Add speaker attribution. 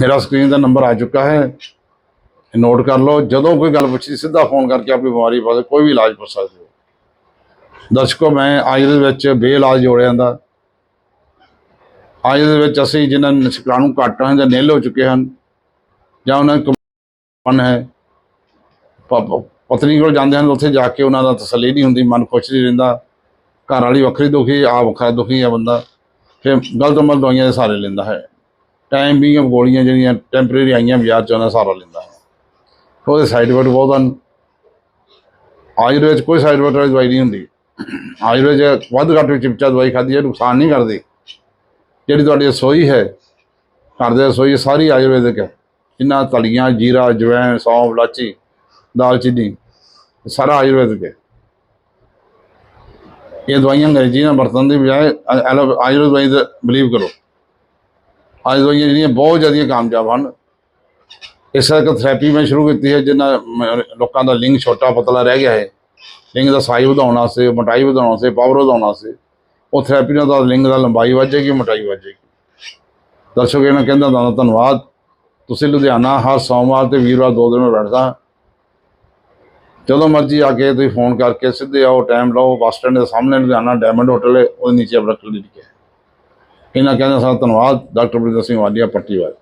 Speaker 1: ਮੇਰਾ ਸਕਰੀਨ ਦਾ ਨੰਬਰ ਆ ਚੁੱਕਾ ਹੈ। ਨੋਟ ਕਰ ਲਓ, ਜਦੋਂ ਕੋਈ ਗੱਲ ਪੁੱਛੀ, ਸਿੱਧਾ ਫੋਨ ਕਰਕੇ ਆਪਣੀ ਬਿਮਾਰੀ ਬਾਰੇ ਕੋਈ ਵੀ ਇਲਾਜ ਪੁੱਛ ਸਕਦੇ ਹੋ। ਦਰਸ਼ਕੋ, ਮੈਂ ਅੱਜ ਦੇ ਵਿੱਚ ਬੇਇਲਾਜ ਜੋੜਿਆਂ ਦਾ ਅੱਜ ਦੇ ਵਿੱਚ ਅਸੀਂ ਜਿਨ੍ਹਾਂ ਨੂੰ ਸ਼ੁਕਰਾਣੂ ਘੱਟ ਹਨ ਜਾਂ ਨਿਲ ਹੋ ਚੁੱਕੇ ਹਨ ਜਾਂ ਉਹਨਾਂ ਨੂੰ ਮਨ ਹੈ ਪਤਨੀ ਕੋਲ ਜਾਂਦੇ ਹਨ, ਉੱਥੇ ਜਾ ਕੇ ਉਹਨਾਂ ਦਾ ਤਸੱਲੀ ਨਹੀਂ ਹੁੰਦੀ, ਮਨ ਖੁਸ਼ ਨਹੀਂ ਰਹਿੰਦਾ। ਘਰ ਵਾਲੀ ਵੱਖਰੀ ਦੁਖੀ ਆ ਵੱਖਰਾ ਦੁਖੀ ਆ ਬੰਦਾ। ਫਿਰ ਗਲਤ ਮਲ ਦਵਾਈਆਂ ਦੇ ਸਾਰੇ ਲੈਂਦਾ ਹੈ। ਟਾਈਮ ਵੀ ਗੋਲੀਆਂ ਜਿਹੜੀਆਂ ਟੈਂਪਰੇਰੀ ਆਈਆਂ ਬਾਜ਼ਾਰ ਚ ਉਹਨਾਂ ਦਾ ਸਹਾਰਾ ਲੈਂਦਾ ਹੈ ਉਹਦੇ ਸਾਈਡ ਇਫੈਕਟ ਬਹੁਤ ਹਨ ਆਯੁਰਵੇਦ 'ਚ ਕੋਈ ਸਾਈਡ ਇਫੈਕਟ ਵਾਲੀ ਦਵਾਈ ਨਹੀਂ ਹੁੰਦੀ ਆਯੁਰਵੇਦ 'ਚ ਵੱਧ ਘੱਟ ਚਿਪਚਾ ਦਵਾਈ ਖਾਦੀ ਹੈ ਨੁਕਸਾਨ ਨਹੀਂ ਕਰਦੀ ਜਿਹੜੀ ਤੁਹਾਡੀ ਰਸੋਈ ਹੈ ਘਰ ਦੇ ਰਸੋਈ ਸਾਰੀ ਆਯੁਰਵੈਦਿਕ ਹੈ ਜਿੰਨਾ ਤਲੀਆਂ ਜੀਰਾ ਜਵੈਣ ਸੌਂਫ ਲਾਚੀ ਦਾਲਚੀਨੀ ਸਾਰਾ ਆਯੁਰਵੈਦਿਕ ਹੈ ਇਹ ਦਵਾਈਆਂ ਅੰਗਰੇਜ਼ੀ ਨਾਲ ਵਰਤਣ ਦੀ ਬਜਾਏ ਆ- ਐਲੋ- ਆਯੁਰਵੇਦ ਦਵਾਈ ਬਲੀਵ ਕਰੋ ਅੱਜ ਦਵਾਈਆਂ ਜਿਹੜੀਆਂ ਬਹੁਤ ਜ਼ਿਆਦਾ ਕਾਮਯਾਬ ਹਨ। ਇਸ ਕਰਕੇ ਥੈਰੇਪੀ ਮੈਂ ਸ਼ੁਰੂ ਕੀਤੀ ਹੈ ਜਿਨ੍ਹਾਂ ਲੋਕਾਂ ਦਾ ਲਿੰਗ ਛੋਟਾ ਪਤਲਾ ਰਹਿ ਗਿਆ ਹੈ। ਲਿੰਗ ਦਾ ਸਾਈਜ਼ ਵਧਾਉਣ ਵਾਸਤੇ, ਮੋਟਾਈ ਵਧਾਉਣ ਵਾਸਤੇ ਪਾਵਰ ਵਧਾਉਣ ਵਾਸਤੇ, ਉਹ ਥੈਰੇਪੀ ਨਾਲ ਤਾਂ ਲਿੰਗ ਦਾ ਲੰਬਾਈ ਵਧੇਗੀ ਮੋਟਾਈ ਵਧੇਗੀ ਦਰਸ਼ਕ ਇਹਨਾਂ ਕਹਿੰਦਾ ਤੁਹਾਨੂੰ ਧੰਨਵਾਦ। ਤੁਸੀਂ ਲੁਧਿਆਣਾ ਹਰ ਸੋਮਵਾਰ ਤੇ ਵੀਰਵਾਰ ਦੋ ਦਿਨ ਮੈਂ ਬੈਠਦਾ ਜਦੋਂ ਮਰਜ਼ੀ ਆ ਕੇ ਤੁਸੀਂ ਫੋਨ ਕਰਕੇ ਸਿੱਧੇ ਆਓ ਟਾਈਮ ਲਓ, ਬੱਸ ਸਟੈਂਡ ਦੇ ਸਾਹਮਣੇ ਲੁਧਿਆਣਾ ਡਾਇਮੰਡ ਹੋਟਲ ਹੈ, ਉਹਦੇ ਨੀਚੇ ਆਪਣਾ ਕਲੀਨਿਕ ਹੈ। ਇਹਨਾਂ ਕਹਿੰਦਾ ਸਾਰਾ ਧੰਨਵਾਦ ਡਾਕਟਰ ਬਰਿੰਦਰ ਸਿੰਘ ਵਾਲੀਆ ਪੱਟੀਵਾਲ